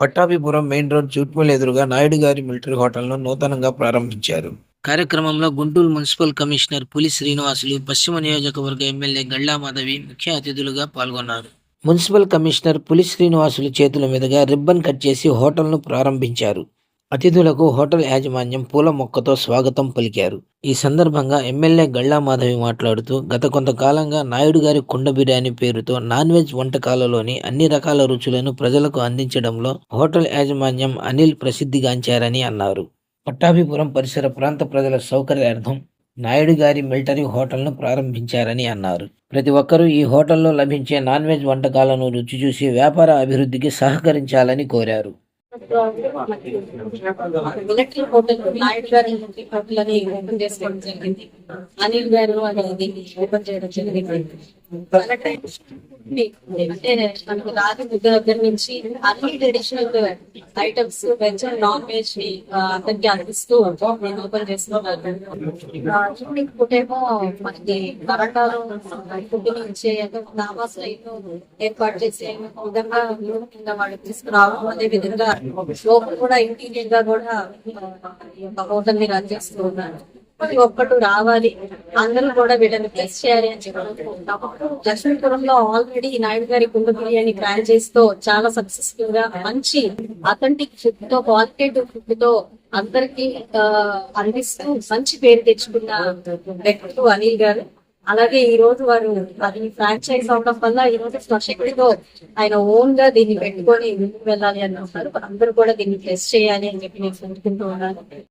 Pattabhipuram main road జూట్మిల్ ఎదురుగా నాయుడు గారి military హోటల్ను నూతనంగా ప్రారంభించారు. కార్యక్రమంలో గుంటూరు మున్సిపల్ కమిషనర్ పులి శ్రీనివాసులు పశ్చిమ నియోజకవర్గ ఎమ్మెల్యే గళ్ళా మాధవి ముఖ్య అతిథులుగా పాల్గొన్నారు. మున్సిపల్ కమిషనర్ పులి శ్రీనివాసులు చేతుల మీదుగా రిబ్బన్ కట్ చేసి హోటల్ను ప్రారంభించారు. అతిథులకు హోటల్ యాజమాన్యం పూల మొక్కతో స్వాగతం పలికారు. ఈ సందర్భంగా ఎమ్మెల్యే గళ్ళా మాధవి మాట్లాడుతూ గత కొంతకాలంగా నాయుడు గారి కుండ బిర్యానీ పేరుతో నాన్ వెజ్ వంటకాలలోని అన్ని రకాల రుచులను ప్రజలకు అందించడంలో హోటల్ యాజమాన్యం అనిల్ ప్రసిద్ధిగాంచారని అన్నారు. పట్టాభిపురం పరిసర ప్రాంత ప్రజల సౌకర్యార్థం నాయుడు గారి మిలిటరీ హోటల్ను ప్రారంభించారని అన్నారు. ప్రతి ఒక్కరూ ఈ హోటల్లో లభించే నాన్ వెజ్ వంటకాలను రుచి చూసి వ్యాపార అభివృద్ధికి సహకరించాలని కోరారు. మిలిటరీ హోటల్ నాయుడు గారి హోటల్ అని ఓపెన్ చేసుకోవడం జరిగింది. అనిల్ గారు అనేది ఓపెన్ చేయడం జరిగింది. అంటే మనకు రాత్రి ముగ్గురు దగ్గర నుంచి అన్ని traditional items veg and non వెజ్ని ఆ, అందరికి అందిస్తూ నేను ఓపెన్ చేస్తున్నాను. ఇప్పుడేమో మనకి వరండాలో ఫుడ్ నుంచి నామాస్ లైన్ ఏర్పాటు చేసే విధంగా కింద వాళ్ళు తీసుకురావడం అదే విధంగా లోపల కూడా ఇంటీరియర్గా కూడా హోటల్ని రన్ చేస్తూ ఉన్నాను. ప్రతి ఒక్కటి రావాలి. అందరూ కూడా వీళ్ళని ప్లస్ చేయాలి అని చెప్పి లక్ష్మీపురంలో ఆల్రెడీ నాయుడు గారి కుండ బిర్యానీ ఫ్రాంచైజ్తో చాలా సక్సెస్ఫుల్గా మంచి అథెంటిక్ ఫుడ్తో క్వాలిటేటివ్ ఫుడ్తో అందరికి అందిస్తూ మంచి పేరు తెచ్చుకున్న వ్యక్తులు అనిల్ గారు. అలాగే ఈ రోజు వారు అది ఫ్రాంచైజ్ అవడం వల్ల ఈ రోజు స్వశక్తితో ఆయన ఓన్గా దీన్ని పెట్టుకొని ముందుకు వెళ్ళాలి అని అంటారు అందరూ కూడా దీన్ని ప్లస్ చేయాలి అని చెప్పి నేను కోరుకుంటూ ఉన్నాను.